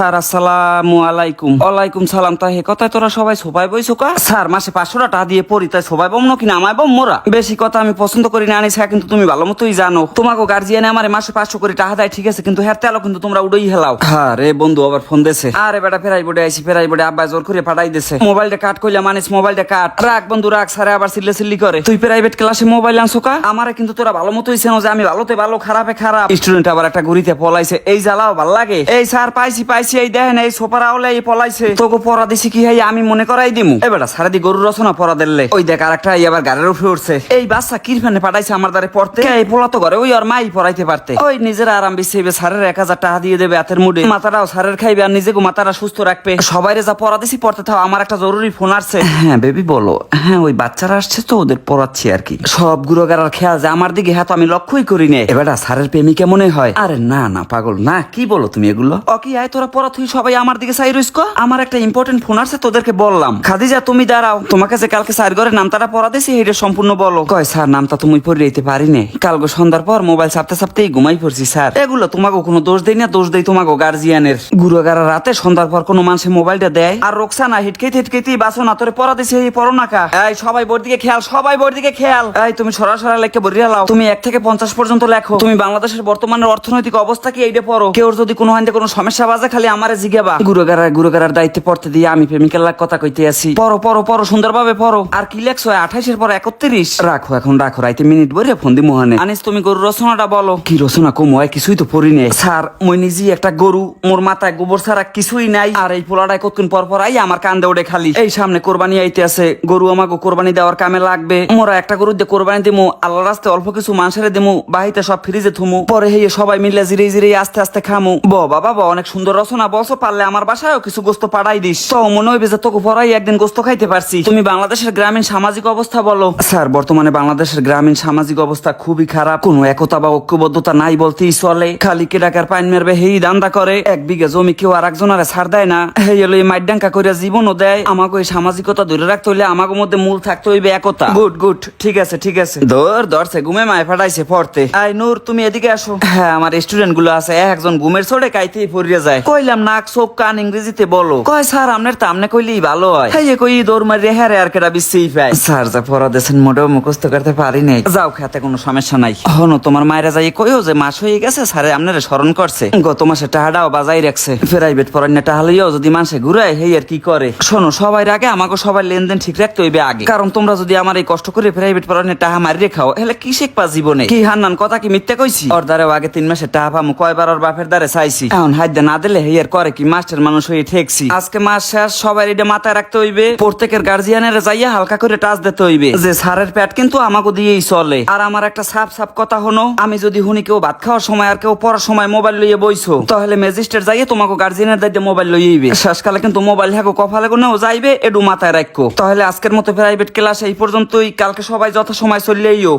Sir, আসসালামু আলাইকুম। ওয়ালাইকুম সালাম তা হে কথায় তোরা সবাই সোফায় বইছো কা? স্যার, মাসে পাঁচশো টাকা দিয়ে পড়ি, তাই সবাই বমনো কিনা আমায় বম মোরা বেশি কথা আমি পছন্দ করি না, আনিস কিন্তু তুমি ভালো মতোই জানো। তোমাকে গার্জিয়ানে আমার মাসে পাঁচশো করে টাকা দেয়, ঠিক আছে, কিন্তু হ্যাঁ তেলো কিন্তু তোমরা উড়েই হেলাও। হ্যাঁ রে, বন্ধু, আবার ফোন দেছে আরে বেটা, ফেরাই বোর্ডে আইসি ফেরাই বোর্ডে আব্বা জোর করে পাঠাই দেছে মোবাইলটা কাট কইলা মানিস মোবাইলটা কাট। রাখ বন্ধু রাখ স্যারে আবার সিল্লে সিল্লি করে। তুই প্রাইভেট ক্লাসে মোবাইল আনছো কা? আমারে কিন্তু তোরা ভালো মতোই চেনো যে আমি ভালোতে ভালো, খারাপে খারাপ। স্টুডেন্ট আবার একটা ঘুরিতে পলাইছে, এই জ্বালাও ভালো লাগে। এই স্যার, পাইছি পাইছি। এই দেখেন, এই সোপার আওলে এই পলাইছে। তোকে পড়া দিছি কি হাই আমি মনে করাই দিমু। এ সারাদি গরু রচনা পড়া দিলে। ওই দেখ আর একটা আবার গাড়ির উপরে উঠছে। এই বাচ্চা কিরফানে পাঠাইছে আমার দ্বারে পড়তে? এই পোলা তো ঘরে, ওই আর মাই পড়াইতে পারতে। ওই নিজের আরাম বিছাইবে স্যারের এক হাজার টাকা দিয়ে দেবে হাতের মুডে মাথাটাও স্যারের খাইবে আর নিজেকে মাথাটা সুস্থ রাখবে। সবাই যা পড়া দিছি, পড়তে থাও, আমার একটা জরুরি ফোন আসছে। হ্যাঁ বেবি, বলো। হ্যাঁ ওই বাচ্চারা আসছে তো, ওদের পড়াচ্ছি আর কি। সব গুরুগারার খেয়াল যে আমার দিকে হ্যাঁ তো আমি লক্ষ্যই করি নে এবারটা স্যারের প্রেমিকা মনে হয়? আরে না না, পাগল। না, কি বলো তুমি এগুলো? ও কি, আয়, তোরা পড়া তুই সবাই আমার দিকে চাই রইস আমার একটা ইম্পর্টেন্ট ফোন আসছে, তোদেরকে বললাম। খাদিজা, তুমি দাঁড়াও। তোমাকে যে কালকে স্যার ঘরে নামতারা পড়া দিছি এটা সম্পূর্ণ বলো। কয়, স্যার, নামটা তুমি পড়ে দিতে পারি নে। কালকে সন্ধ্যার পর মোবাইল চাপতে চাপতেই ঘুমাই পড়ছি, স্যার। এগুলো তোমাকে কোনো দোষ দেই না, দোষ দেই তোমাকে গার্জিয়ানের গুরুগারা রাতে সন্ধ্যার পর কোনো মানুষের মোবাইলটা দেয়। আর রোকসানা হিটকেতে হিটকেতেই বাসো না, তোরে পড়া দিছি এই পড়ো না কা। এই, সবাই বোর্ড দিকে খেয়াল, সবাই বোর্ড দিকে খেয়াল। এই, তুমি সরাসরি লেখকে বরিয়া লাও। তুমি এক থেকে পঞ্চাশ পর্যন্ত লেখো। তুমি বাংলাদেশের বর্তমানের অর্থনৈতিক অবস্থা কি এইটা পড়ো। কেউ যদি কোনো হাইন্দে কোনো সমস্যা বাজে খালি আমারে জিজ্ঞাবা। গুরুগারার গুরুগারার দায়িত্বে পড়তে দিয়ে আমি প্রেমিকার লাগ কথা কইতে আসি পড়ো পড়ো পড়ো, সুন্দরভাবে পড়ো। আর কি লেখছো? আঠাইশের পর একত্রিশ। রাখো এখন, রাখো। রাইতে মিনিট বরে ফোন দি মোহনে আনিস, তুমি গরু রচনাটা বলো। কি রচনা কম? হয় কিছুই তো পড়ি নে স্যার, মই নিজেই একটা গরু। মোর মাথায় গোবর ছাড়া কিছুই নাই। আর এই পোলাটায় কতক্ষণ পর পর আই আমার কান্দে ওঠে খালি। এই সামনে কোরবানি আইতে আছে। গরু আমাকে কোরবানি দেওয়ার কামে লাগবে। মোরা একটা গরু দিয়ে কোরবানি দিমু। আল্লাহ রাস্তে অল্প কিছু মানুষের দিমু। বাহিতে সব ফ্রিজে থুমু। পরে হেয়ে সবাই মিলে জিরে জিরে আস্তে আস্তে খামু। ব, বাবা অনেক সুন্দর রচনা। বলছো পারলে আমার বাসায়ও কিছু গোস্ত পাড়াই দিস। তো মনে হইবে যে তোকে পরাই একদিন গোস্ত খাইতে পারছি। তুমি বাংলাদেশের গ্রামীণ সামাজিক অবস্থা বলো। স্যার, বর্তমানে বাংলাদেশের গ্রামীণ সামাজিক অবস্থা খুবই খারাপ। কোনো একতা বা ঐক্যবদ্ধতা নাই বলতেই চলে। খালি কেডাকার পাইন মেরবে, হেই দান্দা করে। এক বিঘা জমি কেউ আর একজনের ছাড় দেয় না। হেই হলো এই মাইডাঙ্কা করে জীবনও দেয়। আমাকে ওই সামাজিকতা ধরে রাখতে হইলে আমাকে মধ্যে মূল থাকতে হইবে একতা। গুড গুড, ঠিক আছে ঠিক আছে। ধর ধরছে ঘুমে মায় ফাটাইছে পড়তে। আই নূর, তুমি এদিকে আসো। হ্যাঁ আমার স্টুডেন্টগুলো আছে একজন ঘুমের চড়ে কাইতেই পড়িয়ে যায়। কইলাম নাক চোখ কান ইংরেজিতে বলো। কয়, স্যার আপনার তো আমনে কইলেই ভালো হয়। এই কই দৌড় মারি রেহারে আর কেটা বিশ্বেই পায়। স্যার, যা পড়া দেশেন মোটেও মুখস্থ করতে পারি নাই। যাও, খেতে কোনো সমস্যা নাই। হনো, তোমার মায়েরা যাই কইও যে মাস হয়ে গেছে, স্যারে আপনারা স্মরণ করছে। গত মাসে টাহাটাও বাজাই রাখছে। প্রাইভেট পড়ান্না টাহালিও যদি মানুষে ঘুরায়, হেই আর কি করে? শোনো, সবাই আগে আমাকে সবাই লেনদেন ঠিক রাখতে হইবে আগে। কারণ তোমরা যদি আমার এই কষ্ট করে প্রাইভেট পড়ান্না টাহা মারি রেখাও হলে কি শিখবা জীবনে? কি হান্নান, কথা কি মিথ্যা কইছি? ওর দ্বারাও আগে তিন মাসে টাহা পামু, কয়বার ওর বাপের দ্বারে চাইছি। এখন হাইদা না দিলে হেই আর করে কি, মাস্টার মানুষ হয়ে ঠেকছি। আজকে মাস শেষ, সবাই এটা মাথায় রাখতে হইবে। প্রত্যেকের গার্জিয়ানের যাইয়া হালকা করে টাচ দিতে হইবে। যে স্যারের প্যাট কিন্তু আমাকে দিয়েই চলে। আর আমার একটা সাপ সাপ কথা হনো আমি যদি হুনি কেউ ভাত খাওয়ার সময় আর কেউ পড়ার সময় মোবাইল লইয়ে বইছো, তাহলে ম্যাজিস্ট্রেট যাইয়ে তোমাকে গার্জিয়ানের দায়িত্বে মোবাইল লইয়েইবে শেষকালে কিন্তু মোবাইল হ্যাকো কফালে গুনেও যাইবে, এডু মাথায় রাখো। তাহলে আজকের মতো প্রাইভেট ক্লাস এই পর্যন্তই। কালকে সবাই যথা সময় চললেইও